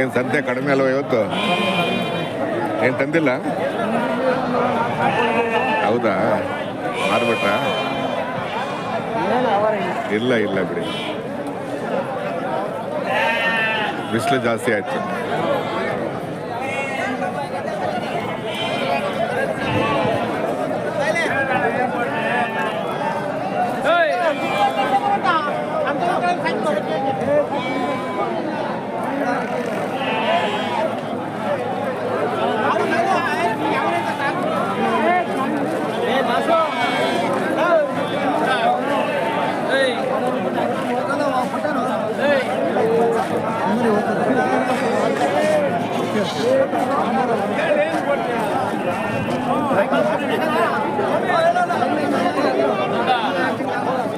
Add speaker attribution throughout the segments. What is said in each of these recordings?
Speaker 1: ಏನು ಸಂತೆ ಕಡಿಮೆ ಅಲ್ವ ಇವತ್ತು? ಏನು ತಂದಿಲ್ಲ? ಹೌದಾ? ಮಾರ್ಬಿಟ್ರಾ? ಇಲ್ಲ ಇಲ್ಲ ಬಿಡಿ. ಬಿಸಿಲು ಜಾಸ್ತಿ ಆಯ್ತು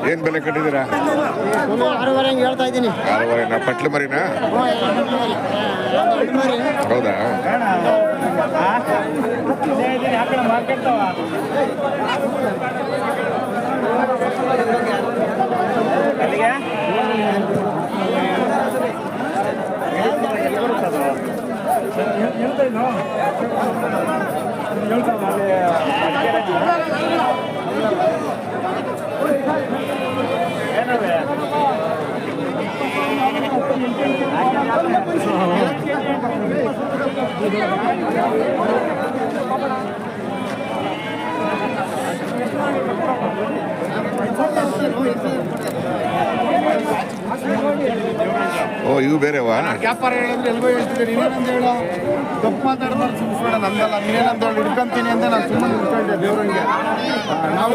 Speaker 1: ಏನು ಬೆಲೆ ಕಟ್ಟಿದ್ದೀರಾ?
Speaker 2: ಆರೂವರೆ ಹಂಗೆ ಹೇಳ್ತಾ ಇದ್ದೀನಿ.
Speaker 1: ಆರೂವರೆ ನಾ ಪಟ್ಲು ಮರಿನಾ ಹೌದಾ? ಓ ಇವು ಬೇರೆವಾ
Speaker 2: ವ್ಯಾಪಾರ ಹೇಳಿದ್ರೆ ಎಲ್ಗೋ ಹೇಳ್ತಿದ್ದೀರಿ. ನೀನೇನಂತ ಹೇಳ? ತಪ್ಪು ಮಾತಾಡಿದ್ರೆ ಸುಮ್ಸ್ಬೇಡ ನಂದಲ್ಲ. ನೀನೇನಂತ ಹೇಳಿ? ಹಿಡ್ಕೊಂತೀನಿ ಅಂತ ನಾನು ಸುಮ್ಮನೆ ಹಿಡ್ಕೊಂಡೆ ದೇವ್ರಂಗೆ. ನಾವು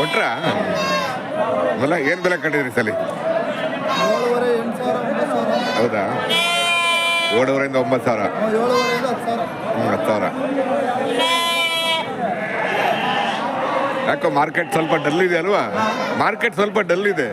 Speaker 1: ಕೊಟ್ರಾ? ಅಲ್ಲ ಏನು ಬೆಲೆ ಕಟ್ಟಿದ್ರಿ ಸಲಿ? ಹೌದಾ? ಏಳುವರೆಯಿಂದ ಒಂಬತ್ತು ಸಾವಿರ.
Speaker 2: ಏಳುವರೆಯಿಂದ ಹತ್ತು ಸಾವಿರ.
Speaker 1: ಹ್ಞೂ ಹತ್ತು ಸಾವಿರ. ಯಾಕೋ ಮಾರ್ಕೆಟ್ ಸ್ವಲ್ಪ ಡಲ್ ಇದೆ ಅಲ್ವಾ? ಮಾರ್ಕೆಟ್ ಸ್ವಲ್ಪ ಡಲ್ ಇದೆ.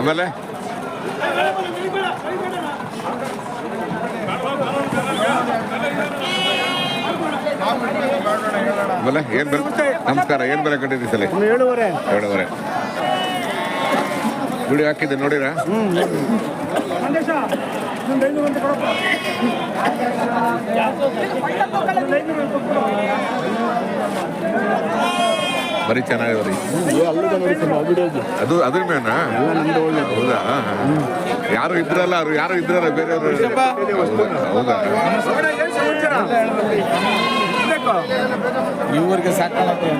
Speaker 1: ಆಮೇಲೆ? ಆಮೇಲೆ ಏನು ಬೆಲೆ ನಮಸ್ಕಾರ ಏನು ಬೆಲೆ ಕಟ್ಟಿದ್ರಿ ಸಲ?
Speaker 2: ಏಳುವರೆ.
Speaker 1: ಏಳುವರೆ. ವಿಡಿಯೋ ಹಾಕಿದ್ದೆ ನೋಡಿರಾ? ಬರೀ ಚೆನ್ನಾಗಿದೆ ರೀ ಅದು ಅದ್ರ ಮೇನ ಹೌದಾ? ಯಾರು ಇದ್ರಲ್ಲ ಅವ್ರು ಯಾರು ಇದ್ರಲ್ಲ ಬೇರೆಯವರು? ಹೌದಾ?
Speaker 2: ಇವ್ರಿಗೆ ಸಾಕಾಗುತ್ತೆ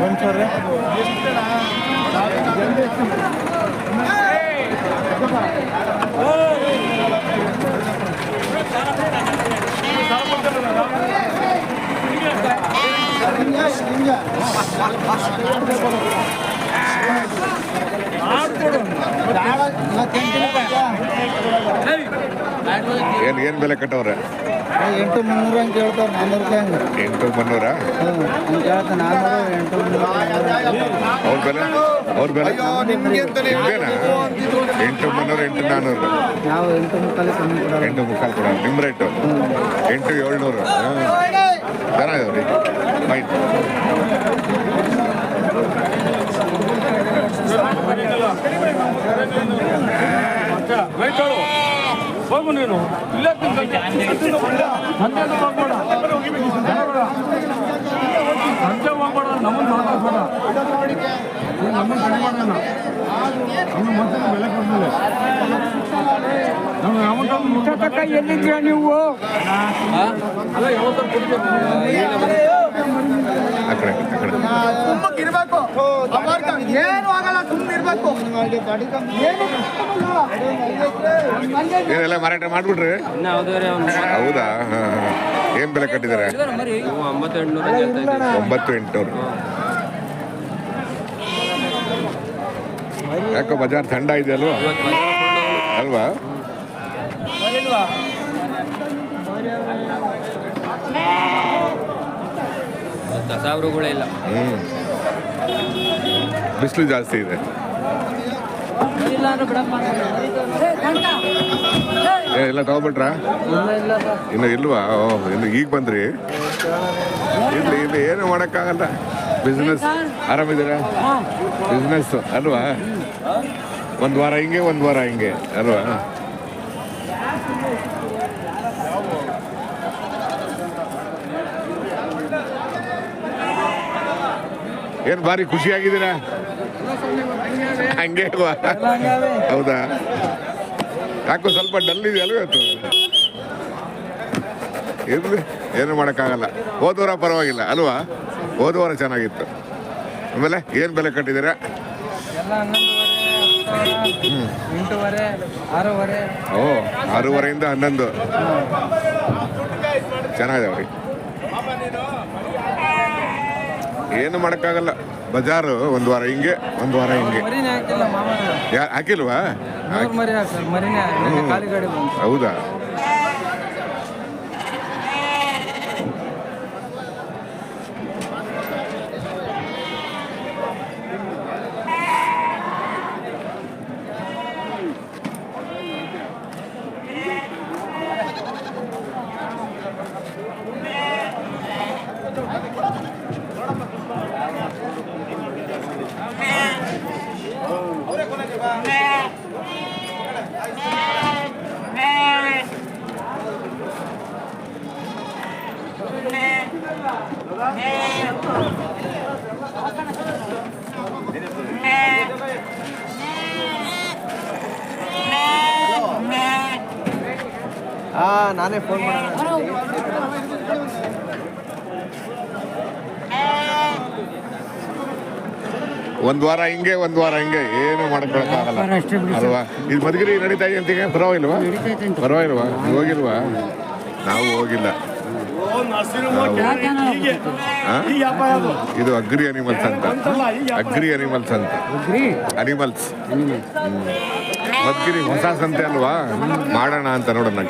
Speaker 2: ಒಂದು ಸಾವಿರ
Speaker 1: ಏನು ಬೆಲೆ ಕಟ್ಟವ್ರೆ?
Speaker 2: ಎಂಟು ಮುನ್ನೂರು ಹಂಗೆ ಕೇಳ್ತಾರೆ ನಾನ್ನೂರು ರೂಪಾಯಿ ಹಂಗೆ.
Speaker 1: ಎಂಟು ಮುನ್ನೂರ?
Speaker 2: ಹ್ಞೂ ಹಂಗೆ ಕೇಳ್ತಾರೆ ನಾನ್ನೂರು ಎಂಟು ಮುನ್ನೂರು
Speaker 1: ಅವ್ರ ಬೆಲೆ? ಅವ್ರ ಬೆಲೆ? ನಿಮ್ದೇನಾ ಎಂಟು ಮುನ್ನೂರು ಎಂಟು ನಾನ್ನೂರು
Speaker 2: ನಾವು ಎಂಟು ಮುಕ್ಕಾಲು ಕಮ್ಮಿ ಕೊಡೋದು
Speaker 1: ಎಂಟು ಮುಕ್ಕಾಲು ಕೊಡ ನಿಮ್ಮ ರೇಟು? ಎಂಟು ಏಳ್ನೂರು. ಫೈನ್.
Speaker 3: ಹೋಗು ನೀನು ಇಲ್ಲ ನಮ್ಮ ಮನಸ್ಸಿನ ಮುಟ್ಟ
Speaker 4: ತಕ್ಕ ಎಲ್ಲಿದ್ದೀರಾ ನೀವು?
Speaker 3: ಅಲ್ಲ ಯಾವತ್ತಾರು
Speaker 1: ಕಡೆ ಆ ಕಡೆ.
Speaker 2: ಸುಮ್ಮಕ್ಕೆ ಇರ್ಬೇಕು ಏನು ಆಗಲ್ಲ ಸುಮ್ಮನೆ ಇರ್ಬೇಕು
Speaker 1: ಏನೆಲ್ಲ ಮಾರಾಟ ಮಾಡ್ಬಿಡ್ರಿ
Speaker 3: ಇನ್ನ ಯಾವ್ದಾರೆ ಒಂದು
Speaker 1: ಹೌದಾ. ಏನ್ ಬೆಲೆ
Speaker 3: ಕಟ್ಟಿದಾರೆ ಒಂಬತ್ತು
Speaker 1: ಎಂಟು ಎಂಟುನೂರು. ಯಾಕೋ ಬಜಾರ್ ಥಂಡ ಇದೆ ಅಲ್ವಾ? ಅಲ್ವಾ ಹ್ಮ್. ಬಿಸಿಲು ಜಾಸ್ತಿ ಇದೆ. ಏ, ಎಲ್ಲ ತಗೊಬಿಟ್ರಾ ಇನ್ನು ಇಲ್ವಾ? ಓ ಇನ್ನು ಈಗ ಬಂದ್ರಿ? ಇಲ್ಲಿ ಇಲ್ಲಿ ಏನು ಮಾಡೋಕ್ಕಾಗಲ್ಲ. ಬಿಸ್ನೆಸ್ ಆರಾಮಿದ್ದೀರಾ? ಬಿಸ್ನೆಸ್ ಅಲ್ವಾ? ಒಂದು ವಾರ ಹಿಂಗೆ ಒಂದು ವಾರ ಹಿಂಗೆ ಅಲ್ವಾ? ಏನು ಭಾರಿ ಖುಷಿಯಾಗಿದ್ದೀರಾ? ಹಂಗೆ ಹೌದಾ? ಯಾಕೋ ಸ್ವಲ್ಪ ಡಲ್ ಇದೆ ಅಲ್ವೇ ಅದು? ಇರ್ಲಿ, ಏನು ಮಾಡೋಕ್ಕಾಗಲ್ಲ. ಹೋದವರ ಪರವಾಗಿಲ್ಲ, ಅಲ್ವಾ? ಹೋದವಾರ ಚೆನ್ನಾಗಿತ್ತು. ಆಮೇಲೆ ಏನು ಬೆಲೆ ಕಟ್ಟಿದ್ದೀರಾ? ಓ, ಆರೂವರೆಯಿಂದ ಹನ್ನೊಂದು. ಚೆನ್ನಾಗಿದಾವ್ರಿ ಏನು ಮಾಡೋಕ್ಕಾಗಲ್ಲ. ಬಜಾರು ಒಂದು ವಾರ ಹಿಂಗೆ ಒಂದು ವಾರ ಹಿಂಗೆ. ಹಾಕಿಲ್ವಾ? ಹೌದಾ?
Speaker 4: ಹಾಂ ನಾನೇ ಫೋನ್ ಮಾಡೋಣ.
Speaker 1: ಒಂದು ವಾರ ಹಿಂಗೆ ಒಂದ್ ವಾರ ಹಿಂಗೆ ಏನು ಮಾಡ್ಕೊಳಕ್ಕಾಗಲ್ಲ ಅಲ್ವಾ? ಇದು ಮಧುಗಿರಿ ನಡೀತಾ ಇದೆ ಅಂತ ಪರವಾಗಿಲ್ವಾ? ಪರವಾಗಿಲ್ವಾ? ಹೋಗಿಲ್ವಾ? ನಾವು ಹೋಗಿಲ್ಲ. ಆ? ಇದು ಅಗ್ರಿ ಅನಿಮಲ್ಸ್ ಅಂತ. ಅಗ್ರಿ ಅನಿಮಲ್ಸ್ ಅಂತ. ಅನಿಮಲ್ಸ್ ಮದ್ಗಿರಿ ಹೊಸ ಸಂತೆ ಅಲ್ವಾ? ಮಾಡೋಣ ಅಂತ ನೋಡೋಣ.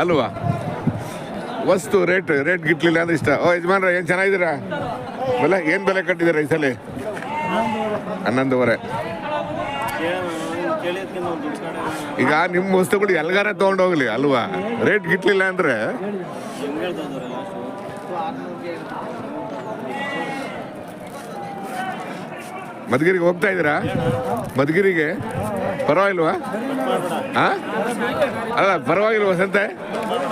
Speaker 1: ಅಲ್ವಾ? ವಸ್ತು, ರೇಟ್ ರೇಟ್ ಗಿಟ್ಲಿಲ್ಲ ಅಂದ್ರೆ ಇಷ್ಟ. ಓ, ಯಜಮಾನ್ರ, ಏನು ಚೆನ್ನಾಗಿದ್ದೀರಾ? ಬೆಲೆ, ಏನು ಬೆಲೆ ಕಟ್ಟಿದ್ದೀರಾ ಈ ಸಲ? ಹನ್ನೊಂದುವರೆ. ಈಗ ನಿಮ್ಮ ವಸ್ತುಗಳು ಎಲ್ಗಾರ ತೊಗೊಂಡೋಗ್ಲಿ ಅಲ್ವಾ? ರೇಟ್ ಗಿಟ್ಲಿಲ್ಲ ಅಂದ್ರೆ? ಮಧುಗಿರಿಗೆ ಹೋಗ್ತಾ ಇದ್ದೀರಾ? ಮಧುಗಿರಿಗೆ? ಪರವಾಗಿಲ್ವಾ? ಹಾ ಅಲ್ಲ, ಪರವಾಗಿಲ್ವಾ, ಸಂತೆ?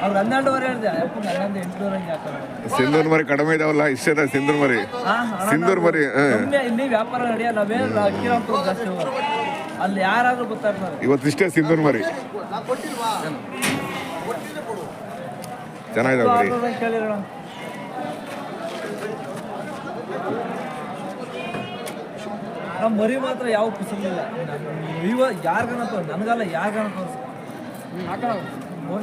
Speaker 5: ಹಾಕೋಣ
Speaker 1: ಸಿಂಧೂರ್ ಮರಿ ಕಡಿಮೆ ಇದಾವಲ್ಲ ಇಷ್ಟದ ಸಿಂಧೂರ್ ಮರಿ? ಸಿಂಧೂರ್ ಮರಿ
Speaker 5: ಇಲ್ಲಿ ವ್ಯಾಪಾರ ನಡೆಯಲ್ಲ. ಅಲ್ಲಿ ಯಾರಾದ್ರೂ ಗೊತ್ತಾಗ್ತಾರೆ.
Speaker 1: ಇವತ್ತಿಷ್ಟೇ ಸಿಂಧೂರ್ ಮರಿ. ಚೆನ್ನಾಗಿದಾವ ಮರಿ
Speaker 5: ನಮ್ಮ ಮರಿ ಮಾತ್ರ ಯಾವ ಪುಸ್ತಕ ಇವ ಯಾರಿಗನ ನನಗಲ್ಲ ಯಾರಿಗನ ತೋರ್ಸ.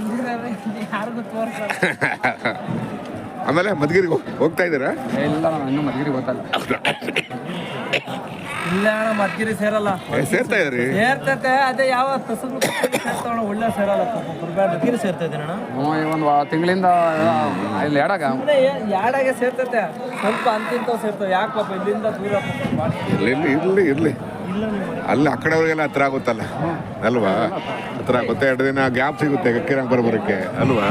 Speaker 1: ಆಮೇಲೆ ಮದ್ಗಿರಿಗೆ ಹೋಗ್ತಾ ಇದ್ದೀರಾ?
Speaker 4: ಇಲ್ಲ ಇನ್ನೂ ಮದ್ಗಿರಿ ಗೊತ್ತಲ್ಲ
Speaker 5: ಇಲ್ಲ. ಅಣ್ಣ ಮದ್ಗಿರಿ ಸೇರಲ್ಲ.
Speaker 1: ಸೇರ್ತಾ ಇದ್ರಿ
Speaker 5: ಸೇರ್ತೈತೆ ಅದೇ ಯಾವ ಸೇರ್ತಾವಣ ಒಳ್ಳೆ ಸೇರಲ್ಲ. ಮದ್ಗಿರಿ ಸೇರ್ತೈತೆ ಅಣ್ಣ
Speaker 4: ಒಂದು ತಿಂಗಳಿಂದ ಇಲ್ಲಿ ಎಡಾಗ
Speaker 5: ಎಡಾಗೆ ಯಾಡಾಗೆ ಸೇರ್ತೈತೆ? ಸ್ವಲ್ಪ ಅಂತಿಂತ ಸೇರ್ತವೆ. ಯಾಕೆ ಪಾಪ ಇಲ್ಲಿಂದ ದೂರ?
Speaker 1: ಇರ್ಲಿ ಇರ್ಲಿ ಇರ್ಲಿ. ಅಲ್ಲಿ ಆ ಕಡೆಯವ್ರಿಗೆಲ್ಲ ಹತ್ರ ಆಗುತ್ತಲ್ಲ? ಅಲ್ವಾ? ಹತ್ರ ಆಗುತ್ತೆ. ಎರಡು ದಿನ ಗ್ಯಾಪ್ ಸಿಗುತ್ತೆ ಕಿರಂಗ್ ಬರೋಬರಕ್ಕೆ ಅಲ್ವಾ?